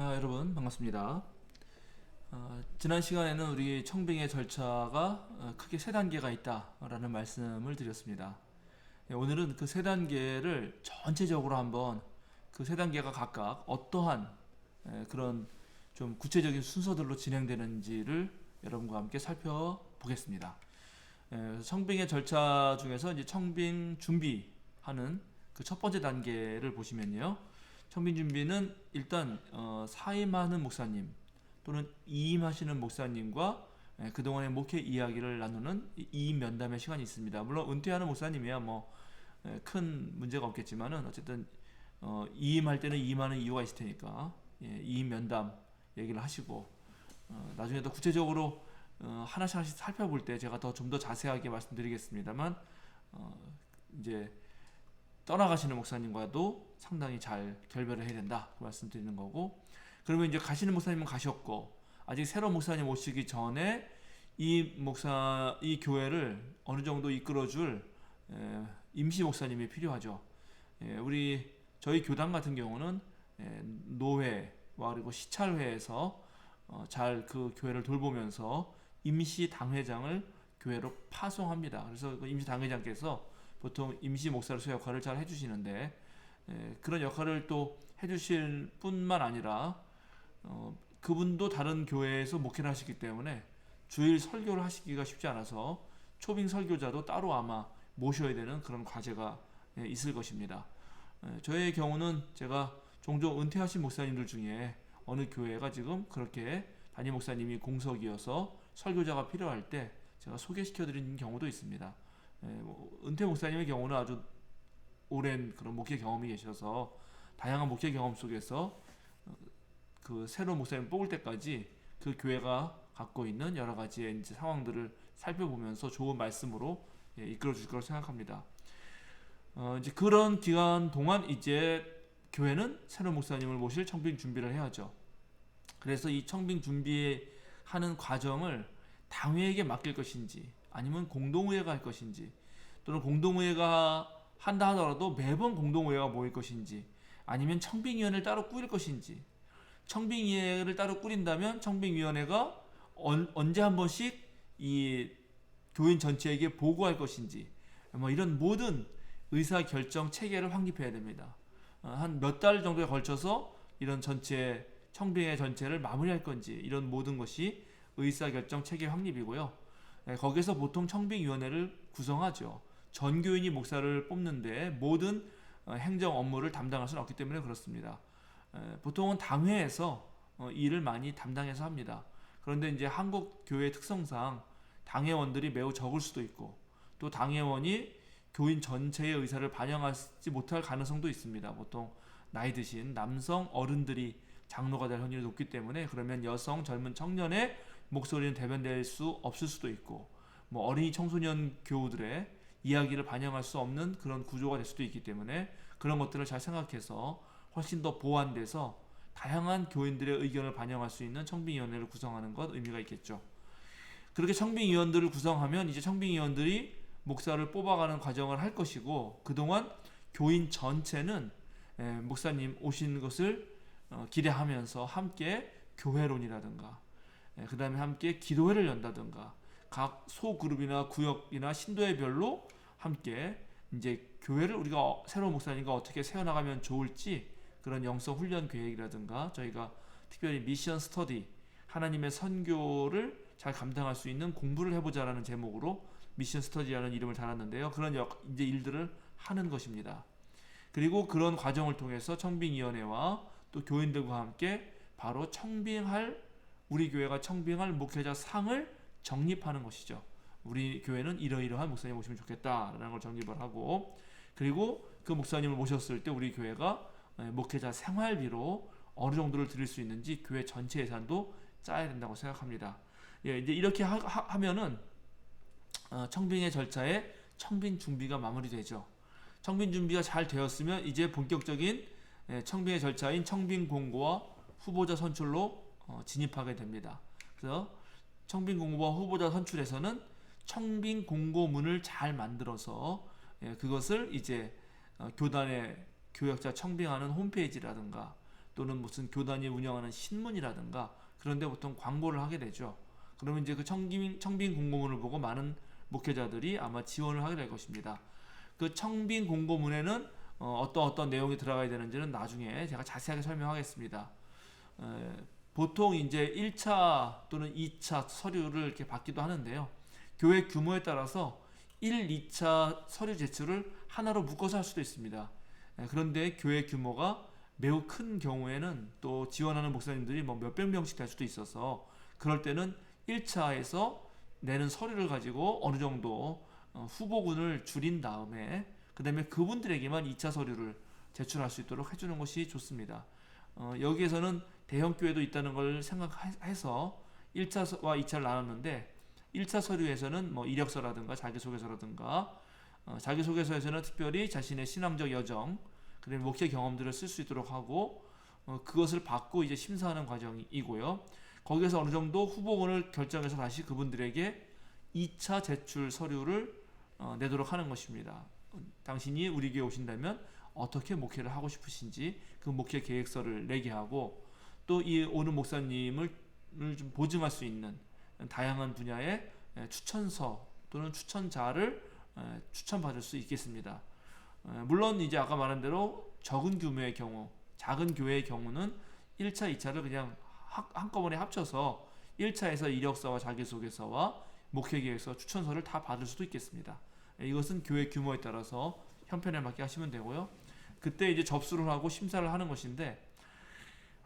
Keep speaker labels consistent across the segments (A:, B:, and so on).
A: 아, 여러분 반갑습니다. 어, 지난 시간에는 우리 청빙의 절차가 어, 크게 세 단계가 있다라는 말씀을 드렸습니다. 예, 오늘은 그 세 단계를 전체적으로 한번 그 세 단계가 각각 어떠한 예, 그런 좀 구체적인 순서들로 진행되는지를 여러분과 함께 살펴보겠습니다. 청빙의 절차 중에서 이제 청빙 준비하는 그 첫 번째 단계를 보시면요. 청빙 준비는 일단 어, 사임하는 목사님 또는 이임하시는 목사님과 예, 그동안의 목회 이야기를 나누는 이- 이임 면담의 시간이 있습니다. 물론 은퇴하는 목사님이야 뭐 큰 문제가 없겠지만은 어쨌든 어, 이임할 때는 이임하는 이유가 있을 테니까 예, 이임 면담 얘기를 하시고 어, 나중에 더 구체적으로 어, 하나씩 하나씩 살펴볼 때 제가 더 좀더 자세하게 말씀드리겠습니다만 어, 이제 떠나가시는 목사님과도 상당히 잘 결별을 해야 된다 그 말씀드리는 거고 그러면 이제 가시는 목사님은 가셨고 아직 새로운 목사님 오시기 전에 이 목사 이 교회를 어느 정도 이끌어줄 에, 임시 목사님이 필요하죠. 예, 우리 저희 교단 같은 경우는 예, 노회와 그리고 시찰회에서 어, 잘그 교회를 돌보면서 임시 당회장을 교회로 파송합니다. 그래서 그 임시 당회장께서 보통 임시 목사로서 역할을 잘 해주시는데 예, 그런 역할을 또 해주실 뿐만 아니라 어, 그분도 다른 교회에서 목회를 하시기 때문에 주일 설교를 하시기가 쉽지 않아서 초빙 설교자도 따로 아마 모셔야 되는 그런 과제가 예, 있을 것입니다. 예, 저의 경우는 제가 종종 은퇴하신 목사님들 중에 어느 교회가 지금 그렇게 담임 목사님이 공석이어서 설교자가 필요할 때 제가 소개시켜 드린 경우도 있습니다. 예, 뭐 은퇴 목사님의 경우는 아주 오랜 그런 목회 경험이 계셔서 다양한 목회 경험 속에서 어, 그 새로운 목사님 뽑을 때까지 그 교회가 갖고 있는 여러 가지의 이제 상황들을 살펴보면서 좋은 말씀으로 예, 이끌어 줄 거라고 생각합니다. 어, 이제 그런 기간 동안 이제 교회는 새로운 목사님을 모실 청빙 준비를 해야죠. 그래서 이 청빙 준비하는 과정을 당회에게 맡길 것인지 아니면 공동의회가 할 것인지 또는 공동의회가 한다 하더라도 매번 공동의회가 모일 것인지 아니면 청빙위원회를 따로 꾸릴 것인지 청빙위원회를 따로 꾸린다면 청빙위원회가 언, 언제 한 번씩 이 교인 전체에게 보고할 것인지 뭐 이런 모든 의사 결정 체계를 확립해야 됩니다. 어, 한몇 달 정도에 걸쳐서 이런 전체 청빙회 전체를 마무리할 건지 이런 모든 것이 의사 결정 체계 확립이고요. 네, 거기서 보통 청빙위원회를 구성하죠. 전 교인이 목사를 뽑는데 모든 어, 행정 업무를 담당할 수는 없기 때문에 그렇습니다. 에, 보통은 당회에서 어, 일을 많이 담당해서 합니다. 그런데 이제 한국 교회 특성상 당회원들이 매우 적을 수도 있고 또 당회원이 교인 전체의 의사를 반영하지 못할 가능성도 있습니다. 보통 나이 드신 남성 어른들이 장로가 될 확률이 높기 때문에 그러면 여성 젊은 청년의 목소리는 대변될 수 없을 수도 있고 뭐 어린이 청소년 교우들의 이야기를 반영할 수 없는 그런 구조가 될 수도 있기 때문에 그런 것들을 잘 생각해서 훨씬 더 보완돼서 다양한 교인들의 의견을 반영할 수 있는 청빙위원회를 구성하는 것 의미가 있겠죠. 그렇게 청빙위원들을 구성하면 이제 청빙위원들이 목사를 뽑아가는 과정을 할 것이고 그동안 교인 전체는 에, 목사님 오신 것을 어, 기대하면서 함께 교회론이라든가 그 다음에 함께 기도회를 연다든가 각 소그룹이나 구역이나 신도회 별로 함께 이제 교회를 우리가 어- 새로운 목사님과 어떻게 세워나가면 좋을지 그런 영성 훈련 계획이라든가 저희가 특별히 미션 스터디 하나님의 선교를 잘 감당할 수 있는 공부를 해보자라는 제목으로 미션 스터디라는 이름을 달았는데요. 그런 역, 이제 일들을 하는 것입니다. 그리고 그런 과정을 통해서 청빙위원회와 또 교인들과 함께 바로 청빙할 우리 교회가 청빙할 목회자 상을 정립하는 것이죠. 우리 교회는 이러이러한 목사님 모시면 좋겠다라는 걸 정립을 하고 그리고 그 목사님을 모셨을 때 우리 교회가 예, 목회자 생활비로 어느 정도를 드릴 수 있는지 교회 전체 예산도 짜야 된다고 생각합니다. 예, 이제 이렇게 하, 하, 면은 어, 청빙의 절차에 청빙 준비가 마무리되죠. 청빙 준비가 잘 되었으면 이제 본격적인 예, 청빙의 절차인 청빙 공고와 후보자 선출로 어, 진입하게 됩니다. 그래서 청빙 공고와 후보자 선출에서는 청빙 공고문을 잘 만들어서 예, 그것을 이제 어, 교단의 교역자 청빙하는 홈페이지라든가 또는 무슨 교단이 운영하는 신문이라든가 그런데 보통 광고를 하게 되죠. 그러면 이제 그 청빙, 청빙 공고문을 보고 많은 목회자들이 아마 지원을 하게 될 것입니다. 그 청빙 공고문에는 어, 어떤 어떤 내용이 들어가야 되는지는 나중에 제가 자세하게 설명하겠습니다. 에, 보통 이제 1차 또는 2차 서류를 이렇게 받기도 하는데요. 교회 규모에 따라서 1, 2차 서류 제출을 하나로 묶어서 할 수도 있습니다. 에, 그런데 교회 규모가 매우 큰 경우에는 또 지원하는 목사님들이 뭐 몇백 명씩 될 수도 있어서 그럴 때는 1차에서 내는 서류를 가지고 어느 정도 어, 후보군을 줄인 다음에 그 다음에 그분들에게만 2차 서류를 제출할 수 있도록 해주는 것이 좋습니다. 어, 여기에서는 대형 교회도 있다는 걸 생각해서 1차와 2차를 나눴는데 1차 서류에서는 뭐 이력서라든가 자기소개서라든가 어, 자기소개서에서는 특별히 자신의 신앙적 여정 그다음에 목회 경험들을 쓸 수 있도록 하고 어, 그것을 받고 이제 심사하는 과정이고요. 거기에서 어느 정도 후보군을 결정해서 다시 그분들에게 2차 제출 서류를 어, 내도록 하는 것입니다. 당신이 우리 교회 오신다면 어떻게 목회를 하고 싶으신지 그 목회 계획서를 내게 하고 또 이 오는 목사님을 좀 보증할 수 있는 다양한 분야의 에, 추천서 또는 추천자를 에, 추천받을 수 있겠습니다. 에, 물론 이제 아까 말한 대로 적은 규모의 경우, 작은 교회의 경우는 1차, 2차를 그냥 하- 한꺼번에 합쳐서 1차에서 이력서와 자기소개서와 목회계획서, 추천서를 다 받을 수도 있겠습니다. 예, 이것은 교회 규모에 따라서 형편에 맞게 하시면 되고요. 그때 이제 접수를 하고 심사를 하는 것인데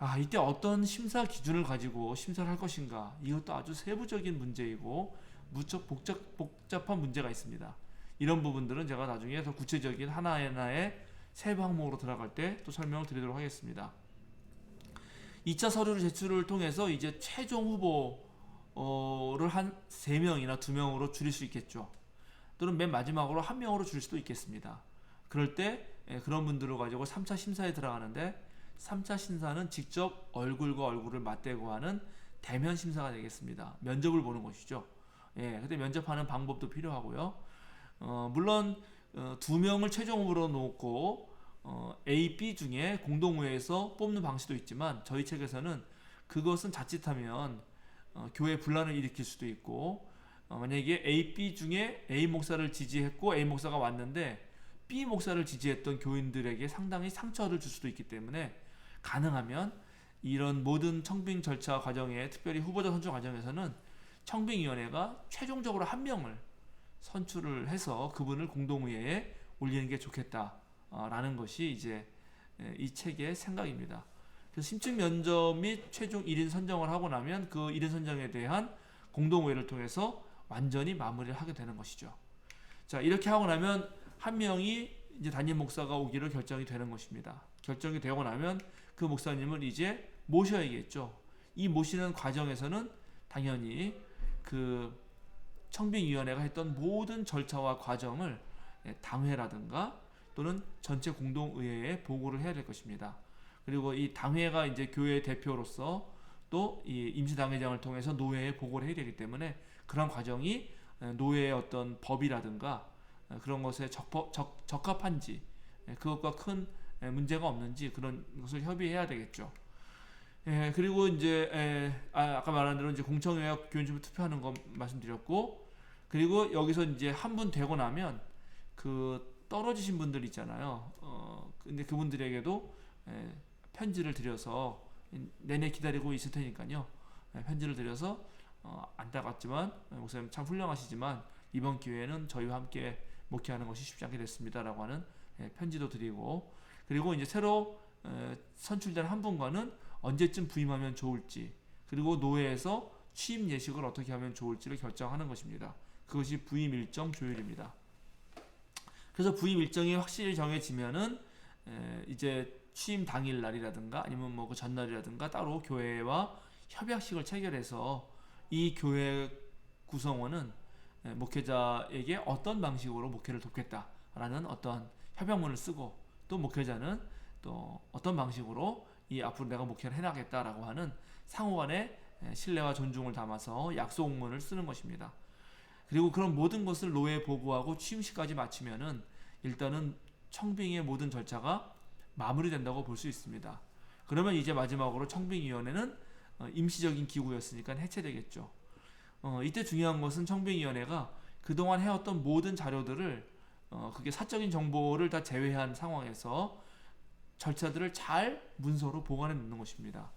A: 아 이때 어떤 심사 기준을 가지고 심사를 할 것인가 이것도 아주 세부적인 문제이고 무척 복잡 복잡한 문제가 있습니다. 이런 부분들은 제가 나중에 더 구체적인 하나하나의 세부 항목으로 들어갈 때 또 설명을 드리도록 하겠습니다. 2차 서류를 제출을 통해서 이제 최종 후보를 한 3명이나 2명으로 줄일 수 있겠죠. 또는 맨 마지막으로 한 명으로 줄 수도 있겠습니다. 그럴 때 예, 그런 분들을 가지고 3차 심사에 들어가는데 3차 심사는 직접 얼굴과 얼굴을 맞대고 하는 대면 심사가 되겠습니다. 면접을 보는 것이죠. 예, 그때 면접하는 방법도 필요하고요. 어, 물론 어, 두 명을 최종 후보로 놓고 어, A, B 중에 공동회에서 뽑는 방식도 있지만 저희 책에서는 그것은 자칫하면 어, 교회 분란을 일으킬 수도 있고 어, 만약에 A, B 중에 A 목사를 지지했고 A 목사가 왔는데 B 목사를 지지했던 교인들에게 상당히 상처를 줄 수도 있기 때문에 가능하면 이런 모든 청빙 절차 과정에 특별히 후보자 선출 과정에서는 청빙위원회가 최종적으로 한 명을 선출을 해서 그분을 공동의회에 올리는 게 좋겠다라는 것이 이제 에, 이 책의 생각입니다. 그래서 심층 면접 및 최종 1인 선정을 하고 나면 그 1인 선정에 대한 공동의회를 통해서 완전히 마무리를 하게 되는 것이죠. 자 이렇게 하고 나면 한 명이 이제 담임 목사가 오기로 결정이 되는 것입니다. 결정이 되고 나면 그 목사님을 이제 모셔야겠죠. 이 모시는 과정에서는 당연히 그 청빙위원회가 했던 모든 절차와 과정을 예, 당회라든가 또는 전체 공동의회에 보고를 해야 될 것입니다. 그리고 이 당회가 이제 교회 대표로서 또이 임시당회장을 통해서 노회에 보고를 해야 되기 때문에 그런 과정이 에, 노회의 어떤 법이라든가 에, 그런 것에 적법, 적, 적합한지 에, 그것과 큰 에, 문제가 없는지 그런 것을 협의해야 되겠죠. 예, 그리고 이제 에, 아, 아까 말한 대로 이제 공청회와 교인주민 투표하는 거 말씀드렸고 그리고 여기서 이제 한 분 되고 나면 그 떨어지신 분들 있잖아요. 어, 근데 그분들에게도 에, 편지를 드려서 내내 기다리고 있을 테니까요. 에, 편지를 드려서 어, 안타깝지만 에, 목사님 참 훌륭하시지만 이번 기회에는 저희와 함께 목회하는 것이 쉽지 않게 됐습니다라고 하는 에, 편지도 드리고 그리고 이제 새로 에, 선출된 한 분과는 언제쯤 부임하면 좋을지 그리고 노회에서 취임 예식을 어떻게 하면 좋을지를 결정하는 것입니다. 그것이 부임 일정 조율입니다. 그래서 부임 일정이 확실히 정해지면은 에, 이제 취임 당일 날이라든가 아니면 뭐 그 전날이라든가 따로 교회와 협약식을 체결해서 이 교회 구성원은 에, 목회자에게 어떤 방식으로 목회를 돕겠다라는 어떤 협약문을 쓰고 또 목회자는 또 어떤 방식으로 이 앞으로 내가 목회를 해나겠다라고 하는 상호간의 에, 신뢰와 존중을 담아서 약속문을 쓰는 것입니다. 그리고 그런 모든 것을 노회에 보고하고 취임식까지 마치면은 일단은 청빙의 모든 절차가 마무리된다고 볼 수 있습니다. 그러면 이제 마지막으로 청빙위원회는 어, 임시적인 기구였으니까 해체되겠죠. 어, 이때 중요한 것은 청빙위원회가 그동안 해왔던 모든 자료들을 어, 그게 사적인 정보를 다 제외한 상황에서 절차들을 잘 문서로 보관해 놓는 것입니다.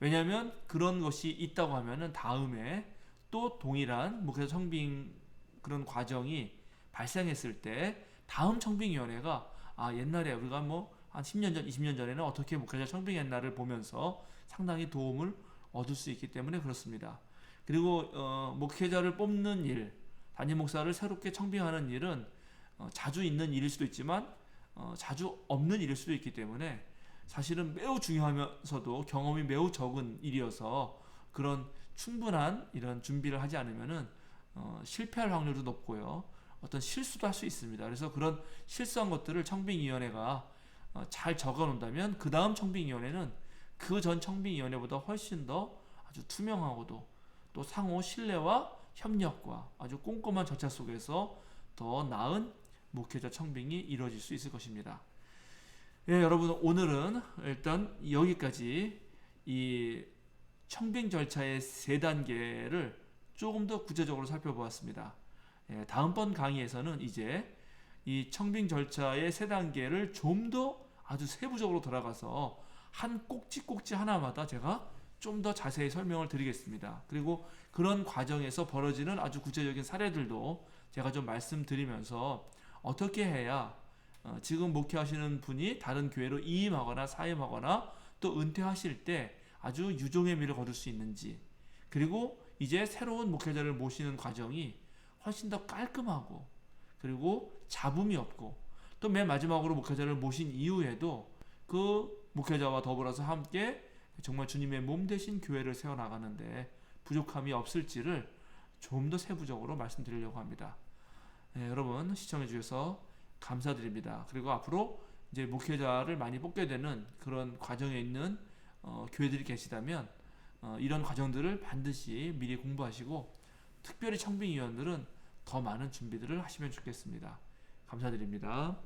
A: 왜냐하면 그런 것이 있다고 하면은 다음에 또 동일한 목회자 청빙 그런 과정이 발생했을 때 다음 청빙위원회가 아 옛날에 우리가 뭐 한 10년 전, 20년 전에는 어떻게 목회자 청빙했나를 보면서 상당히 도움을 얻을 수 있기 때문에 그렇습니다. 그리고 어, 목회자를 뽑는 일, 담임 목사를 새롭게 청빙하는 일은 어, 자주 있는 일일 수도 있지만 어, 자주 없는 일일 수도 있기 때문에 사실은 매우 중요하면서도 경험이 매우 적은 일이어서 그런 충분한 이런 준비를 하지 않으면은 어, 실패할 확률도 높고요. 어떤 실수도 할 수 있습니다. 그래서 그런 실수한 것들을 청빙위원회가 어, 잘 적어 놓는다면 그 다음 청빙위원회는 그 전 청빙위원회보다 훨씬 더 아주 투명하고도 또 상호 신뢰와 협력과 아주 꼼꼼한 절차 속에서 더 나은 목회자 청빙이 이루어질 수 있을 것입니다. 예, 여러분 오늘은 일단 여기까지 이 청빙 절차의 세 단계를 조금 더 구체적으로 살펴보았습니다. 예, 다음번 강의에서는 이제 이 청빙 절차의 세 단계를 좀 더 아주 세부적으로 들어가서 한 꼭지꼭지 하나마다 제가 좀 더 자세히 설명을 드리겠습니다. 그리고 그런 과정에서 벌어지는 아주 구체적인 사례들도 제가 좀 말씀드리면서 어떻게 해야 어, 지금 목회하시는 분이 다른 교회로 이임하거나 사임하거나 또 은퇴하실 때 아주 유종의 미를 거둘 수 있는지 그리고 이제 새로운 목회자를 모시는 과정이 훨씬 더 깔끔하고 그리고 잡음이 없고 또 맨 마지막으로 목회자를 모신 이후에도 그 목회자와 더불어서 함께 정말 주님의 몸 대신 교회를 세워 나가는데 부족함이 없을지를 좀 더 세부적으로 말씀드리려고 합니다. 네, 여러분 시청해 주셔서 감사드립니다. 그리고 앞으로 이제 목회자를 많이 뽑게 되는 그런 과정에 있는 어, 교회들이 계시다면 어, 이런 과정들을 반드시 미리 공부하시고 특별히 청빙위원들은 더 많은 준비들을 하시면 좋겠습니다. 감사드립니다.